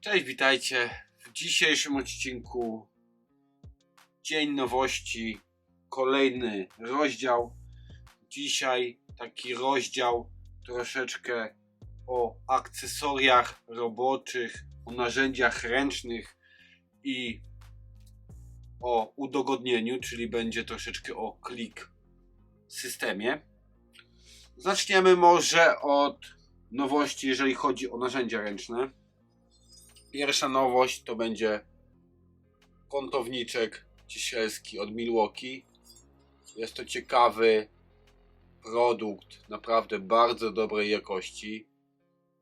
Cześć, witajcie. W dzisiejszym odcinku Dzień Nowości, kolejny rozdział. Dzisiaj taki rozdział troszeczkę o akcesoriach roboczych, o narzędziach ręcznych i o udogodnieniu, czyli będzie troszeczkę o klik systemie. Zaczniemy może od nowości, jeżeli chodzi o narzędzia ręczne. Pierwsza nowość to będzie kątowniczek ciesielski od Milwaukee. Jest to ciekawy produkt, naprawdę bardzo dobrej jakości.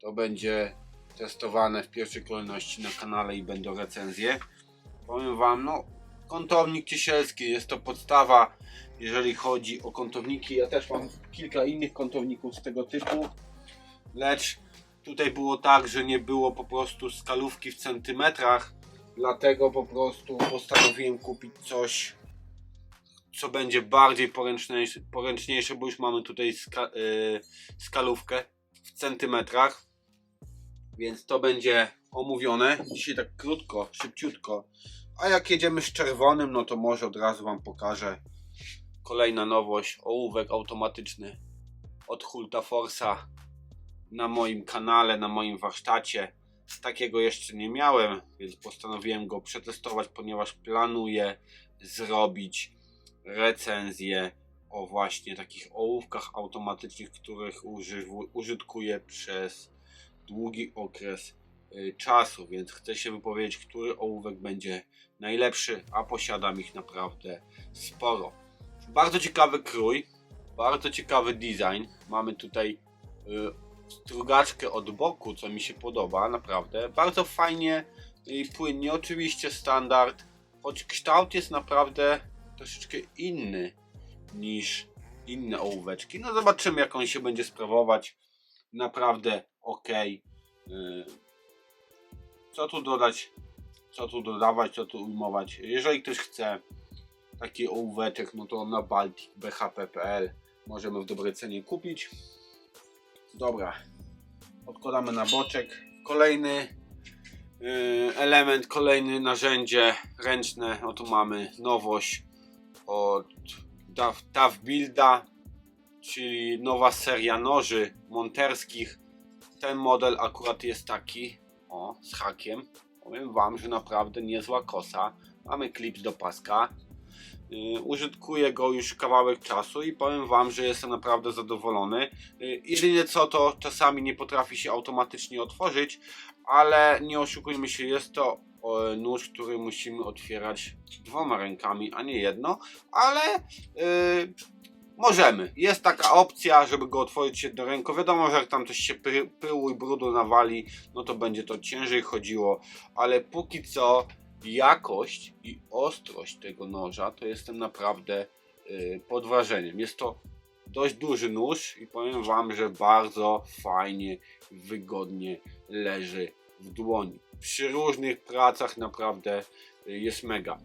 To będzie testowane w pierwszej kolejności na kanale i będą recenzje. Powiem Wam, no, kątownik ciesielski jest to podstawa, jeżeli chodzi o kątowniki. Ja też mam kilka innych kątowników z tego typu, lecz Tutaj było tak, że nie było po prostu skalówki w centymetrach, dlatego po prostu postanowiłem kupić coś, co będzie bardziej poręczniejsze, poręczniejsze bo już mamy tutaj ska, yy, skalówkę w centymetrach, więc to będzie omówione. Dzisiaj tak krótko, szybciutko. A jak jedziemy z czerwonym, no to może od razu Wam pokażę kolejna nowość, ołówek automatyczny od Hulta Force'a na moim kanale, na moim warsztacie. Takiego jeszcze nie miałem, więc postanowiłem go przetestować, ponieważ planuję zrobić recenzję o właśnie takich ołówkach automatycznych, których użytkuję przez długi okres y, czasu, więc chcę się wypowiedzieć, który ołówek będzie najlepszy, a posiadam ich naprawdę sporo. Bardzo ciekawy krój, bardzo ciekawy design. Mamy tutaj y, strugaczkę od boku, co mi się podoba, naprawdę. Bardzo fajnie i płynnie, oczywiście standard, choć kształt jest naprawdę troszeczkę inny niż inne ołóweczki. No zobaczymy jak on się będzie sprawować. Naprawdę ok. Co tu dodać, co tu dodawać, co tu ujmować. Jeżeli ktoś chce taki ołóweczek, no to na Baltic BHP.pl możemy w dobrej cenie kupić. Dobra, odkładamy na boczek. Kolejny yy, element, kolejne narzędzie ręczne. Oto mamy nowość od DAW Builda, czyli nowa seria noży monterskich. Ten model akurat jest taki, o, z hakiem. Powiem Wam, że naprawdę niezła kosa. Mamy klips do paska. Yy, użytkuję go już kawałek czasu i powiem Wam, że jestem naprawdę zadowolony. Yy, jedynie co to czasami nie potrafi się automatycznie otworzyć, ale nie oszukujmy się, jest to nóż, który musimy otwierać dwoma rękami, a nie jedno, ale yy, możemy. Jest taka opcja, żeby go otworzyć jedną ręką. Wiadomo, że jak tam coś się py, pyłu i brudu nawali, no to będzie to ciężej chodziło, ale póki co jakość i ostrość tego noża to jestem naprawdę yy, pod wrażeniem. Jest to dość duży nóż i powiem Wam, że bardzo fajnie, wygodnie leży w dłoni. Przy różnych pracach naprawdę y, jest mega.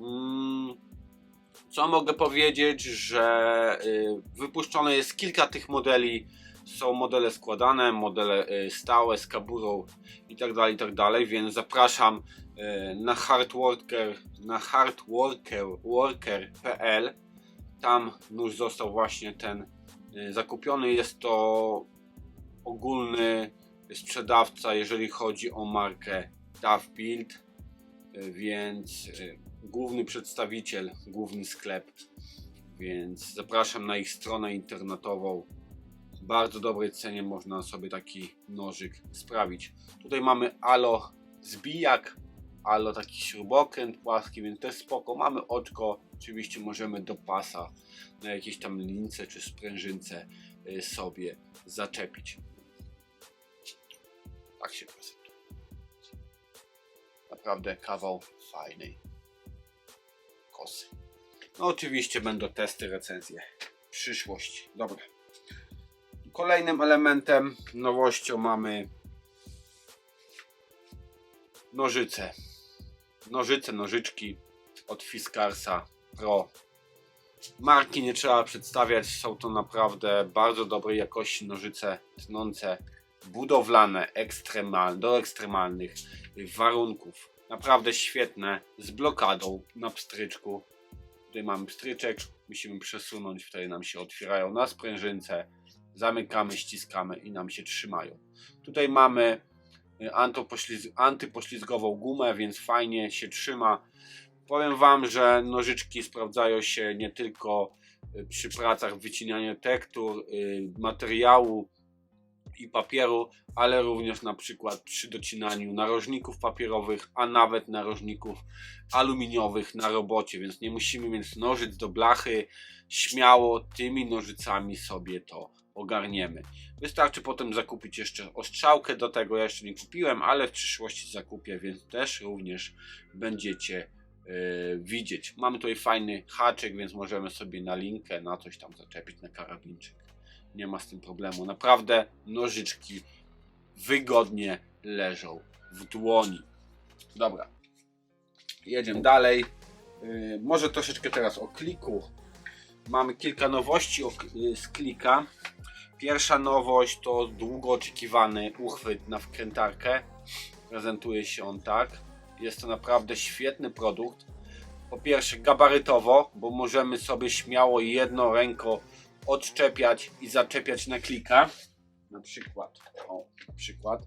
Mm, co mogę powiedzieć, że y, wypuszczone jest kilka tych modeli. Są modele składane, modele y, stałe z kaburą i tak dalej, i tak więc zapraszam y, na hardworker, na hardworker.pl. Tam nóż został właśnie ten y, zakupiony. Jest to ogólny sprzedawca, jeżeli chodzi o markę DAF Build, więc główny przedstawiciel, główny sklep, więc zapraszam na ich stronę internetową. Bardzo dobrej cenie można sobie taki nożyk sprawić. Tutaj mamy alo zbijak, alo taki śrubokręt płaski, więc też spoko. Mamy oczko, oczywiście możemy do pasa na jakieś tam lince czy sprężynce y, sobie zaczepić. Tak się prezentuje. Naprawdę kawał fajnej kosy. No oczywiście będą testy, recenzje. Przyszłość. Dobra. Kolejnym elementem, nowością mamy nożyce. Nożyce, nożyczki od Fiskarsa Pro. Marki nie trzeba przedstawiać, są to naprawdę bardzo dobrej jakości nożyce, tnące budowlane ekstremal, do ekstremalnych warunków. Naprawdę świetne, z blokadą na pstryczku. Tutaj mamy pstryczek, musimy przesunąć, wtedy nam się otwierają na sprężynce. Zamykamy, ściskamy i nam się trzymają. Tutaj mamy y, antypośliz- antypoślizgową gumę, więc fajnie się trzyma. Powiem Wam, że nożyczki sprawdzają się nie tylko y, przy pracach wycinania tektur, y, materiału i papieru, ale również na przykład przy docinaniu narożników papierowych, a nawet narożników aluminiowych na robocie, więc nie musimy mieć nożyc do blachy. Śmiało tymi nożycami sobie to ogarniemy. Wystarczy potem zakupić jeszcze ostrzałkę do tego. Ja jeszcze nie kupiłem, ale w przyszłości zakupię, więc też również będziecie yy, widzieć. Mamy tutaj fajny haczyk, więc możemy sobie na linkę, na coś tam zaczepić, na karabinczyk. Nie ma z tym problemu. Naprawdę nożyczki wygodnie leżą w dłoni. Dobra. Jedziemy dalej. Yy, może troszeczkę teraz o kliku. Mamy kilka nowości z klika. Pierwsza nowość to długo oczekiwany uchwyt na wkrętarkę. Prezentuje się on tak. Jest to naprawdę świetny produkt. Po pierwsze gabarytowo, bo możemy sobie śmiało jedną ręką odczepiać i zaczepiać na klika. Na przykład, o, na przykład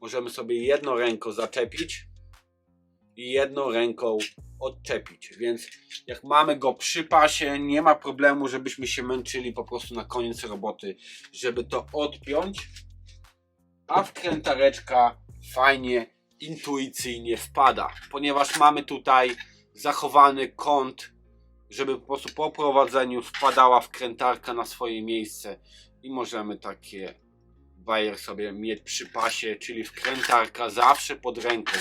możemy sobie jedną ręką zaczepić i jedną ręką odczepić. Więc jak mamy go przy pasie, nie ma problemu, żebyśmy się męczyli po prostu na koniec roboty, żeby to odpiąć. A wkrętareczka fajnie, intuicyjnie wpada, ponieważ mamy tutaj zachowany kąt, żeby po prostu po prowadzeniu wpadała wkrętarka na swoje miejsce i możemy takie bajer sobie mieć przy pasie, czyli wkrętarka zawsze pod ręką.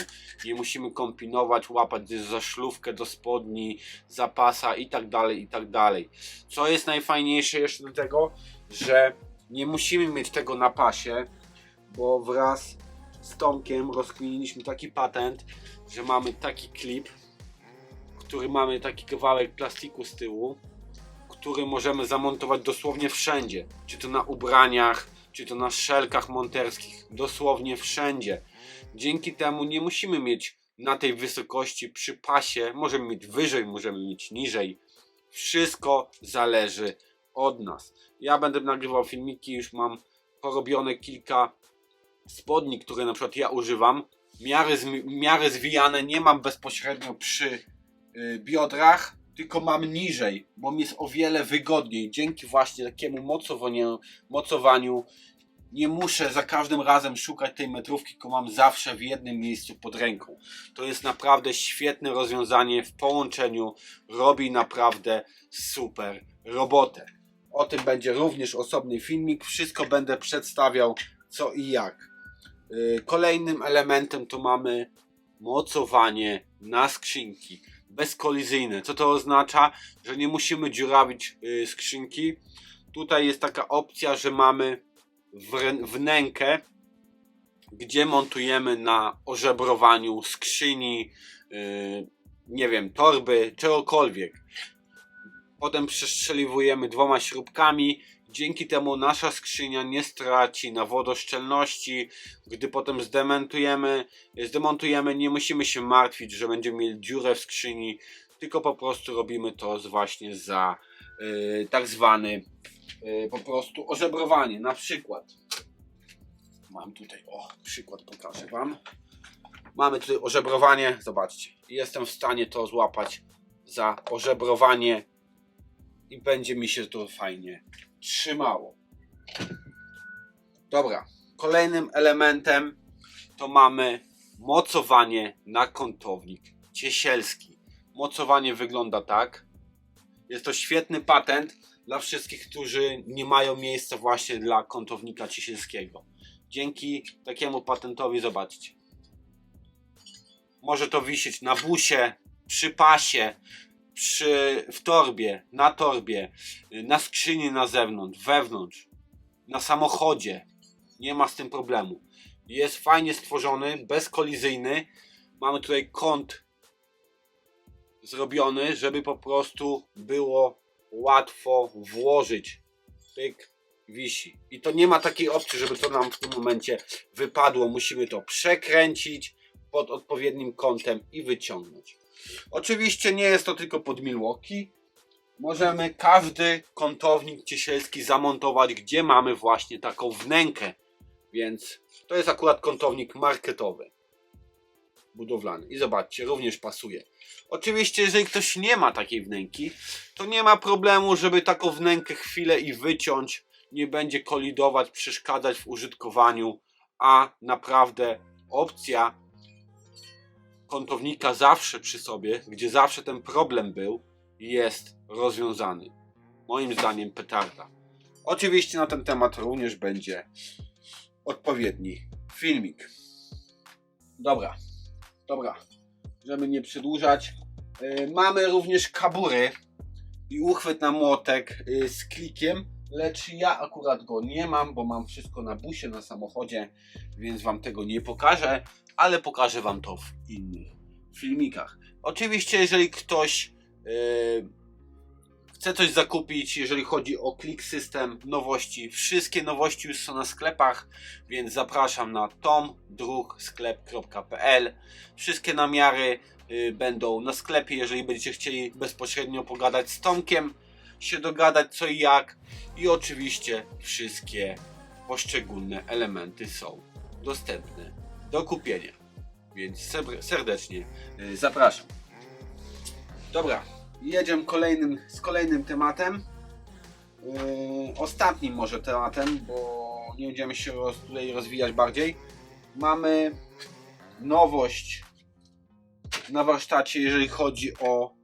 Nie musimy kombinować, łapać za szlówkę do spodni, zapasa i tak dalej, i tak dalej. Co jest najfajniejsze jeszcze do tego, że nie musimy mieć tego na pasie, bo wraz z Tomkiem rozkminiliśmy taki patent, że mamy taki klip, który mamy taki kawałek plastiku z tyłu, który możemy zamontować dosłownie wszędzie. Czy to na ubraniach, czy to na szelkach monterskich, dosłownie wszędzie. Dzięki temu nie musimy mieć na tej wysokości przy pasie, możemy mieć wyżej, możemy mieć niżej. Wszystko zależy od nas. Ja będę nagrywał filmiki, już mam porobione kilka spodni, które na przykład ja używam. Miary, miary zwijane nie mam bezpośrednio przy y, biodrach, tylko mam niżej, bo mi jest o wiele wygodniej. Dzięki właśnie takiemu mocowaniu, nie muszę za każdym razem szukać tej metrówki, tylko mam zawsze w jednym miejscu pod ręką. To jest naprawdę świetne rozwiązanie w połączeniu, robi naprawdę super robotę. O tym będzie również osobny filmik, wszystko będę przedstawiał co i jak. Yy, Kolejnym elementem to mamy mocowanie na skrzynki bezkolizyjne. Co to oznacza? Że nie musimy dziurawić yy, skrzynki. Tutaj jest taka opcja, że mamy wnękę, gdzie montujemy na ożebrowaniu skrzyni, yy, nie wiem, torby, czegokolwiek. Potem przestrzeliwujemy dwoma śrubkami. Dzięki temu nasza skrzynia nie straci na wodoszczelności. Gdy potem zdemontujemy, zdemontujemy, nie musimy się martwić, że będziemy mieli dziurę w skrzyni, tylko po prostu robimy to właśnie za yy, tak zwany yy, po prostu ożebrowanie. Na przykład mam tutaj, o, przykład pokażę Wam. Mamy tutaj ożebrowanie, zobaczcie. Jestem w stanie to złapać za ożebrowanie i będzie mi się to fajnie trzymało. Dobra, kolejnym elementem to mamy mocowanie na kątownik ciesielski. Mocowanie wygląda tak. Jest to świetny patent dla wszystkich, którzy nie mają miejsca właśnie dla kątownika ciesielskiego. Dzięki takiemu patentowi zobaczcie. Może to wisieć na busie, przy pasie, przy, w torbie, na torbie, na skrzyni na zewnątrz, wewnątrz, na samochodzie. Nie ma z tym problemu. Jest fajnie stworzony, bezkolizyjny. Mamy tutaj kąt zrobiony, żeby po prostu było łatwo włożyć. Pyk wisi. I to nie ma takiej opcji, żeby to nam w tym momencie wypadło. Musimy to przekręcić pod odpowiednim kątem i wyciągnąć. Oczywiście nie jest to tylko pod Milwaukee. Możemy każdy kątownik ciesielski zamontować, gdzie mamy właśnie taką wnękę. Więc to jest akurat kątownik marketowy. Budowlany. I zobaczcie, również pasuje. Oczywiście, jeżeli ktoś nie ma takiej wnęki, to nie ma problemu, żeby taką wnękę chwilę i wyciąć. Nie będzie kolidować, przeszkadzać w użytkowaniu, a naprawdę opcja kątownika zawsze przy sobie, gdzie zawsze ten problem był, jest rozwiązany. Moim zdaniem petarda. Oczywiście na ten temat również będzie odpowiedni filmik. Dobra, dobra, żeby nie przedłużać. Yy, mamy również kabury i uchwyt na młotek yy, z klikiem, lecz ja akurat go nie mam, bo mam wszystko na busie, na samochodzie, więc Wam tego nie pokażę, ale pokażę Wam to w innych filmikach. Oczywiście, jeżeli ktoś yy, chce coś zakupić, jeżeli chodzi o Click System, nowości, wszystkie nowości już są na sklepach, więc zapraszam na tomdrugsklep.pl. Wszystkie namiary y, będą na sklepie, jeżeli będziecie chcieli bezpośrednio pogadać z Tomkiem, się dogadać co i jak. I oczywiście wszystkie poszczególne elementy są dostępne do kupienia. Więc ser- serdecznie y, zapraszam. Dobra, jedziemy kolejnym, z kolejnym tematem. Yy, ostatnim może tematem, bo nie będziemy się roz, tutaj rozwijać bardziej. Mamy nowość na warsztacie, jeżeli chodzi o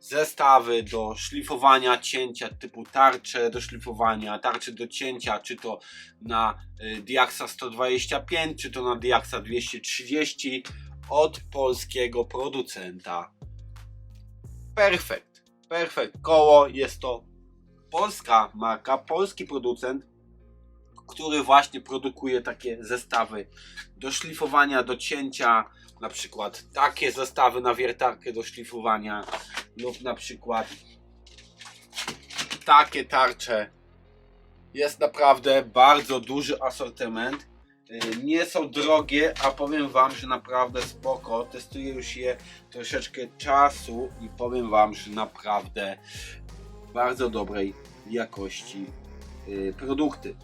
zestawy do szlifowania cięcia typu tarcze do szlifowania, tarcze do cięcia, czy to na y, Diaxa 125, czy to na Diaxa 230 od polskiego producenta Perfect. Perfect koło jest to polska marka, polski producent, który właśnie produkuje takie zestawy do szlifowania, do cięcia, na przykład takie zestawy na wiertarkę do szlifowania lub na przykład takie tarcze. Jest naprawdę bardzo duży asortyment. Y, Nie są drogie, a powiem Wam, że naprawdę spoko. Testuję już je troszeczkę czasu i powiem Wam, że naprawdę bardzo dobrej jakości y, produkty.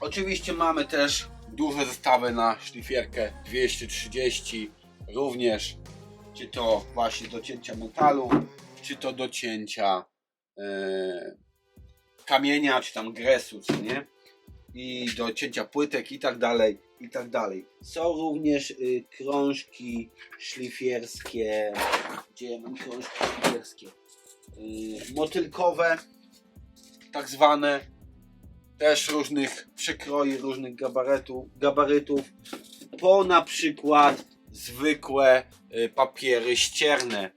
Oczywiście mamy też duże zestawy na szlifierkę 230, również czy to właśnie do cięcia metalu, czy to do cięcia e, kamienia, czy tam gresu, czy nie? I do cięcia płytek i tak dalej, i tak dalej. Są również y, krążki szlifierskie, gdzie ja mam krążki szlifierskie? Y, motylkowe, tak zwane, też różnych przekroi, różnych gabarytu, gabarytów, po na przykład zwykłe y, papiery ścierne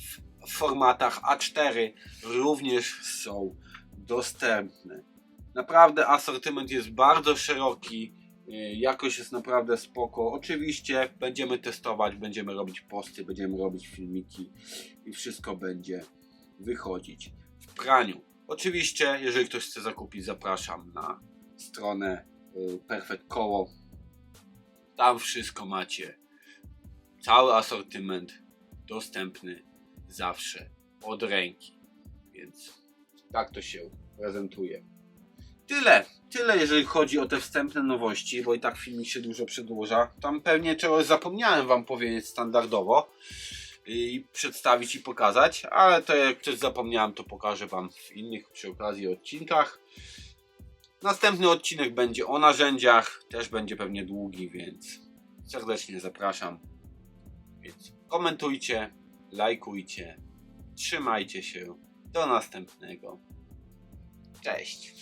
w- w formatach A4 również są dostępne. Naprawdę asortyment jest bardzo szeroki, y, jakość jest naprawdę spoko. Oczywiście będziemy testować, będziemy robić posty, będziemy robić filmiki i wszystko będzie wychodzić w praniu. Oczywiście, jeżeli ktoś chce zakupić, zapraszam na stronę y, Perfect Koło. Tam wszystko macie. Cały asortyment dostępny zawsze od ręki. Więc tak to się prezentuje. Tyle, tyle jeżeli chodzi o te wstępne nowości, bo i tak filmik się dużo przedłuża. Tam pewnie czegoś zapomniałem Wam powiedzieć standardowo i przedstawić i pokazać, ale to jak coś zapomniałem, to pokażę Wam w innych przy okazji odcinkach. Następny odcinek będzie o narzędziach, też będzie pewnie długi, więc serdecznie zapraszam. Więc komentujcie, lajkujcie, trzymajcie się. Do następnego. Cześć.